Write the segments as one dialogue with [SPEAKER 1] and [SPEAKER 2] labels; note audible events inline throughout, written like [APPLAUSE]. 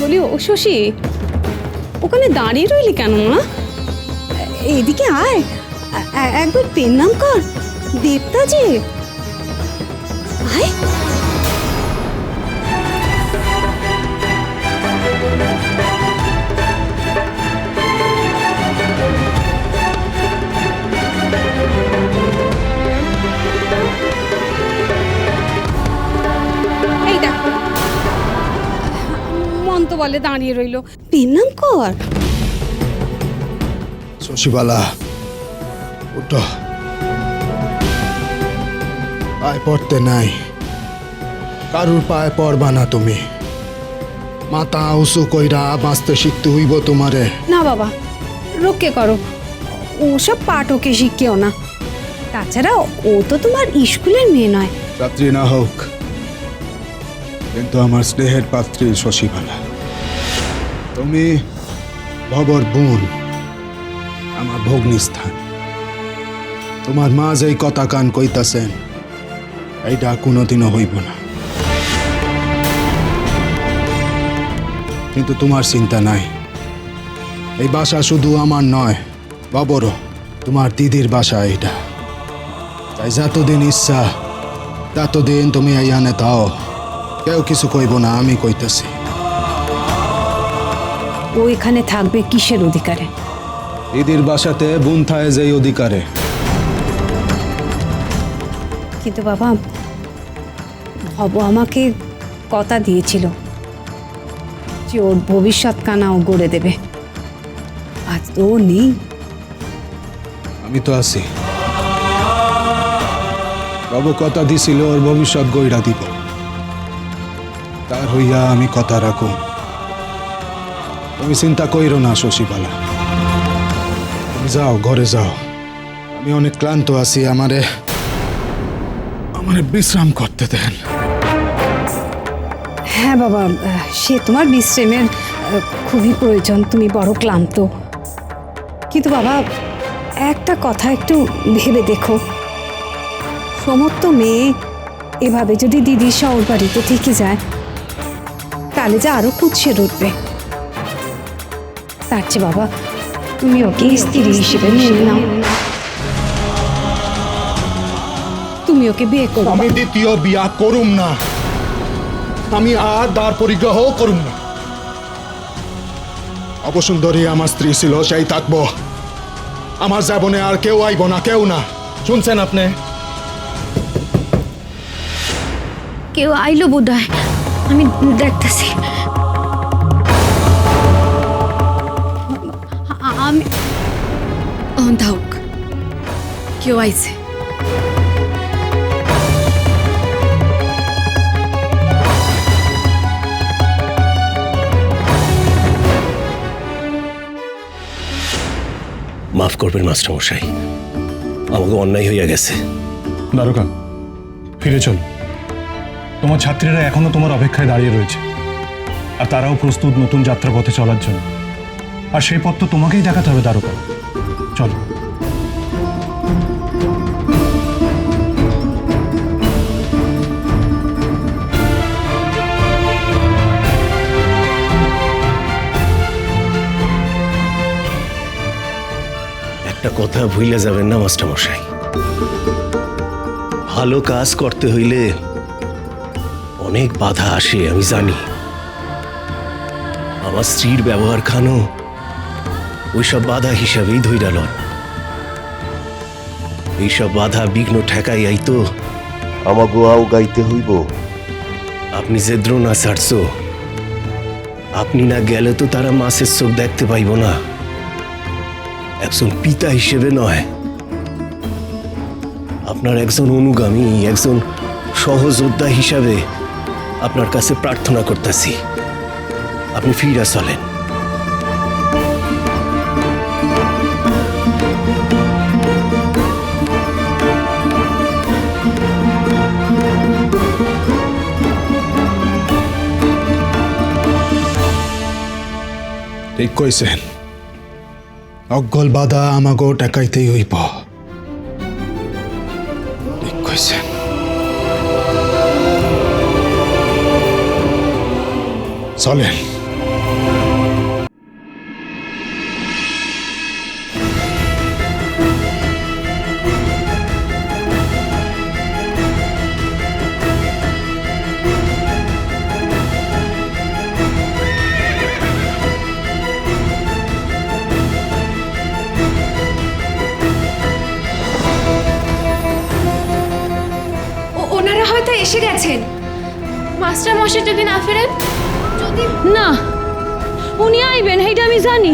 [SPEAKER 1] বলি, ও শশী, ওখানে দাঁড়িয়ে রইলি কেন মা? এদিকে আয়। একবার পেন নাম কর। দেবতা যে। আয়। বলে দাঁড়িয়ে রইল। পেন নাম কর
[SPEAKER 2] শশীবালা ওটো পায়ে পড়তে নাই। কারুর পায়ে পড়বা না তুমি। মাথা উঁচু কইরা বাঁচতে শিখতে হইব তোমারে।
[SPEAKER 1] না বাবা রক্ষে করো। ওসব পাঠ ওকে শিখিও না। তাছাড়া ও তো তোমার স্কুলের মেয়ে নয়।
[SPEAKER 2] রাত্রি না হোক কিন্তু আমার স্নেহের পাত্রী শশীবালা। তুমি ভবর বোন আমার ভগ্নিস্থান। তোমার মা যেই কথা কান কইতাছেন, এইটা কোনোদিনও হইব না। কিন্তু তোমার চিন্তা নাই। এই বাসা শুধু আমার নয়, বাবরও, তোমার দিদির বাসা এইটা। তাই যতদিন ইচ্ছা, ততদিন তুমি আইয়ানে তাও। কেউ কিছু কইব না, আমি কইতেছি।
[SPEAKER 1] ও এখানে থাকবে কিসের অধিকারে?
[SPEAKER 2] দিদির বাসাতে বোন থায় যেই অধিকারে।
[SPEAKER 1] কিন্তু বাবা ভব আমাকে কথা দিয়েছিল যে ওর ভবিষ্যৎ কানা ও গড়ে দেবে। আজ তো ও নেই।
[SPEAKER 2] আমি তো আছি। বাবু কথা দিছিল ওর ভবিষ্যৎ গইরা দিব। তার হইয়া আমি কথা রাখুম। তুমি চিন্তা কইরো না, শশীবালা। যাও, ঘরে যাও। আমি অনেক ক্লান্ত আছি, আমারে আমারে বিশ্রাম করতে দেন।
[SPEAKER 1] হ্যাঁ বাবা সে তোমার বিশ্রামের খুবই প্রয়োজন, তুমি বড় ক্লান্ত। কিন্তু বাবা, একটা কথা একটু ভেবে দেখো। সমস্ত মেয়ে এভাবে যদি দিদির শহর বাড়িতে থেকে যায়, তাহলে যে আরও কুৎসে উঠবে তার চেয়ে বাবা। তুমি ওকে স্ত্রী হিসেবে মেনে নাও। তুমি ওকে বিয়ে করো।
[SPEAKER 3] আমি দ্বিতীয় বিয়া করুম না। আমি আর দ্বার পরিগ্রহ করুম না।
[SPEAKER 2] অবসুন্দরী আমার স্ত্রী ছিল সেই থাকব। আমার জীবনে আর কেউ আইব না কেউ না।
[SPEAKER 3] শুনছেন আপনি?
[SPEAKER 1] কেউ আইলো বোধ আমি দেখতেছি।
[SPEAKER 4] অন্ধাউক কেউ আইছে।
[SPEAKER 5] মাফ করবেন মাস্টারমশাই আমাকে অন্যায় হইয়া গেছে।
[SPEAKER 6] দ্বারকা ফিরে চলো। তোমার ছাত্রীরা এখনও তোমার অপেক্ষায় দাঁড়িয়ে রয়েছে। আর তারাও প্রস্তুত নতুন যাত্রা পথে চলার জন্য। আর সেই পথ তো তোমাকেই দেখাতে হবে দ্বারকা। চলো।
[SPEAKER 5] একটা কথা ভুইলে যাবেন না মাস্টারমশাই ভালো কাজ করতে হইলে অনেক বাধা আসে, আমি জানি। আমার স্ত্রীর ব্যবহার খানো ওইসব বাধা হিসাবেই ধৈরা লন। এইসব বাধা বিঘ্ন ঠেকাই আইতো আমাগো আও গাইতে হইব। আপনি যে দ্রোণা ছাড়ছো আপনি না গেলে তো তারা মাছের চোখ দেখতে পাইব না। একজন পিতা হিসেবে নয়। আপনার একজন অনুগামী একজন সহযোদ্ধা হিসাবে আপনার কাছে প্রার্থনা করতেছি। আপনি ফিরা চলেন।
[SPEAKER 2] ঠিক কইছেন অগ্গল বাধা আমাগো টাকাইতেই হইব। চলেন।
[SPEAKER 7] এসে গেছেন? মাস্টার মশাই যদি না ফেরেন? যদি
[SPEAKER 8] না, উনি আইবেন, সেইটা আমি জানি।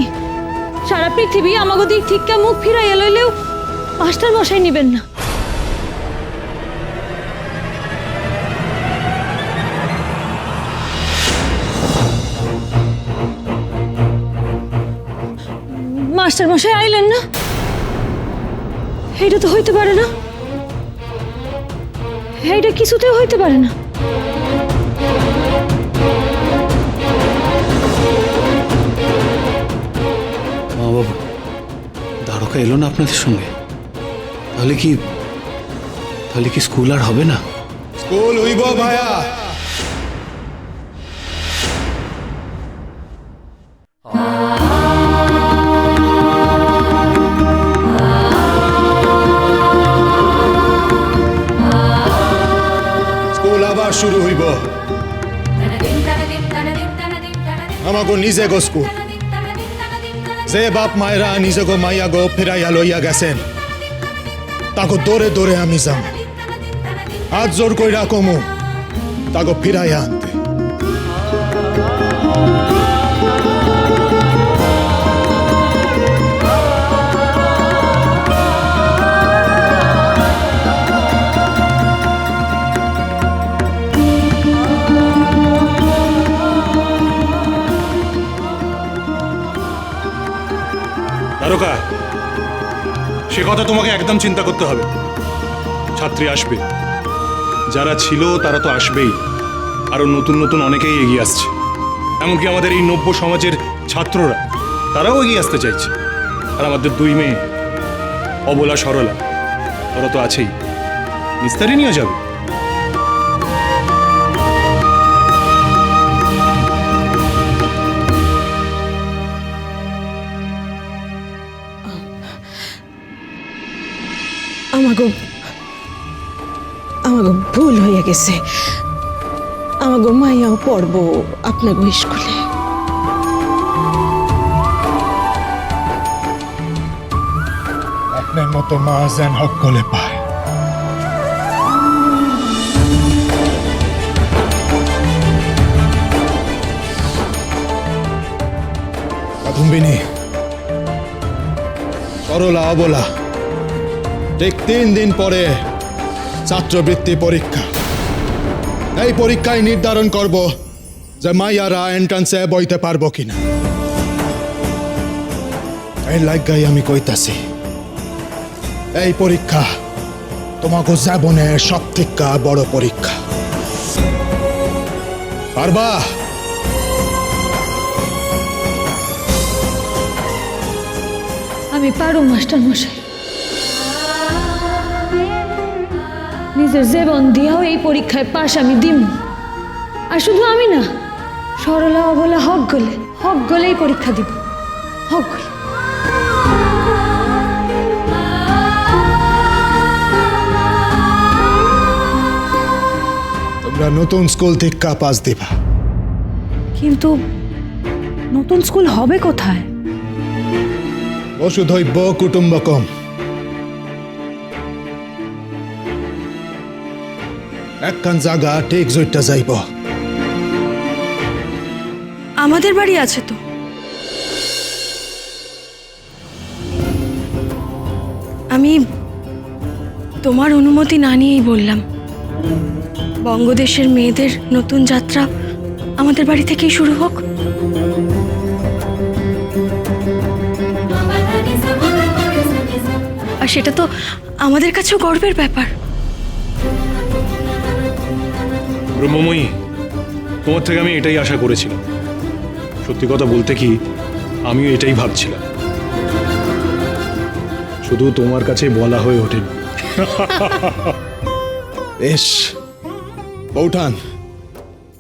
[SPEAKER 8] সারা পৃথিবী আমাকে দিক থেকে মুখ ফিরাইয়া লইলেও মাস্টার মশাই নিবেন না। মাস্টার মশাই আইলেন না? এইটা তো হইতে পারে না। এইটা কিছুতেও হইতে পারে না।
[SPEAKER 9] মা বাবু দ্বারকা এলো না আপনাদের সঙ্গে? তাহলে কি তাহলে কি স্কুল আর হবে না?
[SPEAKER 2] স্কুল হইব ভায়া। শুরু হইব। আমাকে নিজে গো যে বাপ মায়েরা নিজে গো মাইয়া গো ফেরাইয়া লইয়া গেছেন তাকে দৌড়ে দৌড়ে আমি যাম। হাত জোর কইরা কমু তাকে ফিরাইয়া আনতে
[SPEAKER 6] সে কথা তোমাকে একদম চিন্তা করতে হবে। ছাত্রী আসবে। যারা ছিল, তারা তো আসবেই। আরও নতুন নতুন অনেকেই এগিয়ে আসছে। এমনকি আমাদের এই নব্য সমাজের ছাত্ররা, তারাও এগিয়ে আসতে চাইছে। আর আমাদের দুই মেয়ে, অবলা সরলা, ওরা তো আছেই। নিস্তারি নিয়ে যাবে?
[SPEAKER 10] ভুল হয়ে গেছে। আমাগো মাইয়াও পড়ব আপনাগো স্কুলে।
[SPEAKER 2] আপনার মতো মা যেন হক গলে পায়। কাদম্বিনী সরলা অবলা ঠিক তিন দিন পরে ছাত্রবৃত্তি পরীক্ষা। এই পরীক্ষায় নির্ধারণ করব যে মাইয়ারা এন্ট্রান্সে বইতে পারব কিনা। এই লাগাই আমি কইতাছি, এই পরীক্ষা তোমাকে জীবনের সব থেকে বড় পরীক্ষা। পারবা?
[SPEAKER 8] আমি পারো মাস্টার মশাই নিজের জীবন দিয়াও এই পরীক্ষায় পাশ আমি দিম। আর শুধু আমি না সরলা অবলা হক গলে হক গলেই পরীক্ষা দিব। হক গলে।
[SPEAKER 2] তোমরা নতুন স্কুল থেকে পাস দিবা।
[SPEAKER 1] কিন্তু নতুন স্কুল হবে কোথায়?
[SPEAKER 2] বসুধৈব্য কুটুম্বকম। একখান জায়গা ঠিক জইটা যাইব।
[SPEAKER 1] আমাদের বাড়ি আছে তো। আমি তোমার অনুমতি না নিয়েই বললাম। বঙ্গদেশের মেয়েদের নতুন যাত্রা আমাদের বাড়ি থেকেই শুরু হোক। আর সেটা তো আমাদের কাছেও গর্বের ব্যাপার।
[SPEAKER 6] ব্রহ্মময়ী, তোমার থেকে আমি এটাই আশা করেছিলাম। সত্যি কথা বলতে কি, আমিও এটাই ভাবছিলাম। শুধু তোমার কাছে বলা হয়ে ওঠেনি। [LAUGHS]
[SPEAKER 2] বেশ বৌঠান,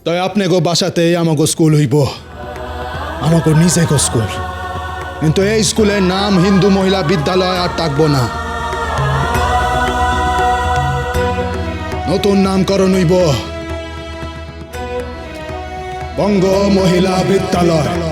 [SPEAKER 2] তাই আপনি গো বাসাতে আমাগো স্কুল হইব। আমাকে নিজে গো স্কুল।
[SPEAKER 11] কিন্তু এই স্কুলের নাম হিন্দু মহিলা বিদ্যালয় আর থাকব না। নতুন নামকরণ হইব। বঙ্গ মহিলা বিদ্যালয়।